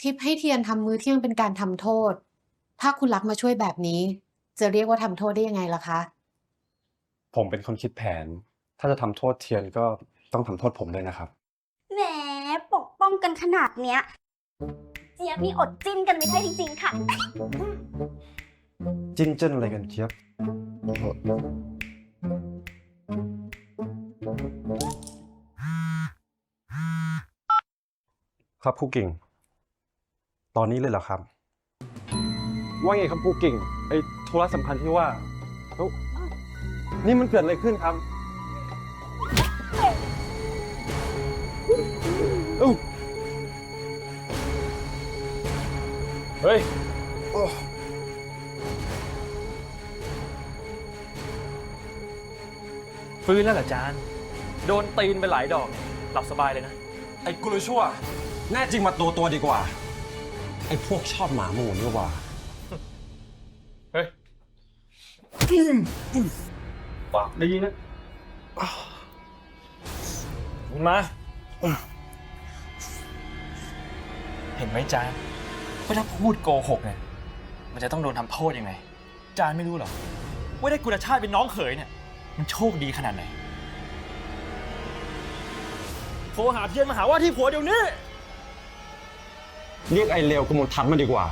ทิปให้เทียนทำมื้อเที่ยงเป็นการทำโทษ ถ้าคุณรักมาช่วยแบบนี้ จะเรียกว่าทำโทษได้ยังไงล่ะคะ ผมเป็นคนคิดแผน ถ้าจะทำโทษเทียนก็ต้องทำโทษผมด้วยนะครับ แหมปกป้องกันขนาดเนี้ย เจี๊ยบนี่อดจิ้นกันไม่ได้จริงๆค่ะ จิ้นเจิ้นอะไรกันเจี๊ยบครับผู้กิ่ง ตอนนี้เลยเหรอครับ ว่าไงครับผู้กิ่งไอ้ธุระสำคัญที่ว่าเอ้านี่มันเกิดอะไรขึ้นครับเอ้าเฮ้ย ฟื้นแล้วเหรอจาน โดนตีนไปหลายดอก หลับสบายเลยนะ ไอ้กุลชั่ว แน่จริงมาตัวตัวดีกว่า ไอ้พวกชอบหมาหมูนี่หว่า เฮ้ยปากดีนะมา เห็นไหมจานว่าถ้าพูดโกหกเนี่ย มันจะต้องโดนทำโทษยังไง จานไม่รู้เหรอ ว่าได้กุลชาติเป็นน้องเขยเนี่ย มันโชคดีขนาดไหน โทรหาเทียนมาหาว่าที่ผัวเดี๋ยวนี้ เรียกไอ้เลวกมลทัศน์มาดีกว่า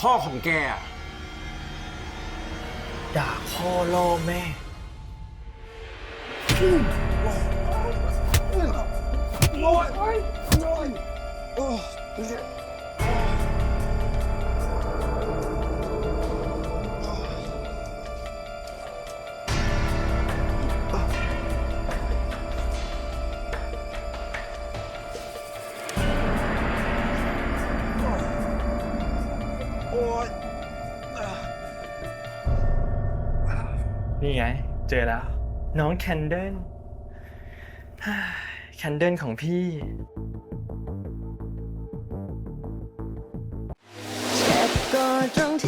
พ่อของแกอะด่าพ่อล่อแม่ นี่ไง เจอแล้ว น้องแคนเดิลแคนเดิลของพี่ เจ็บก็ตรงที่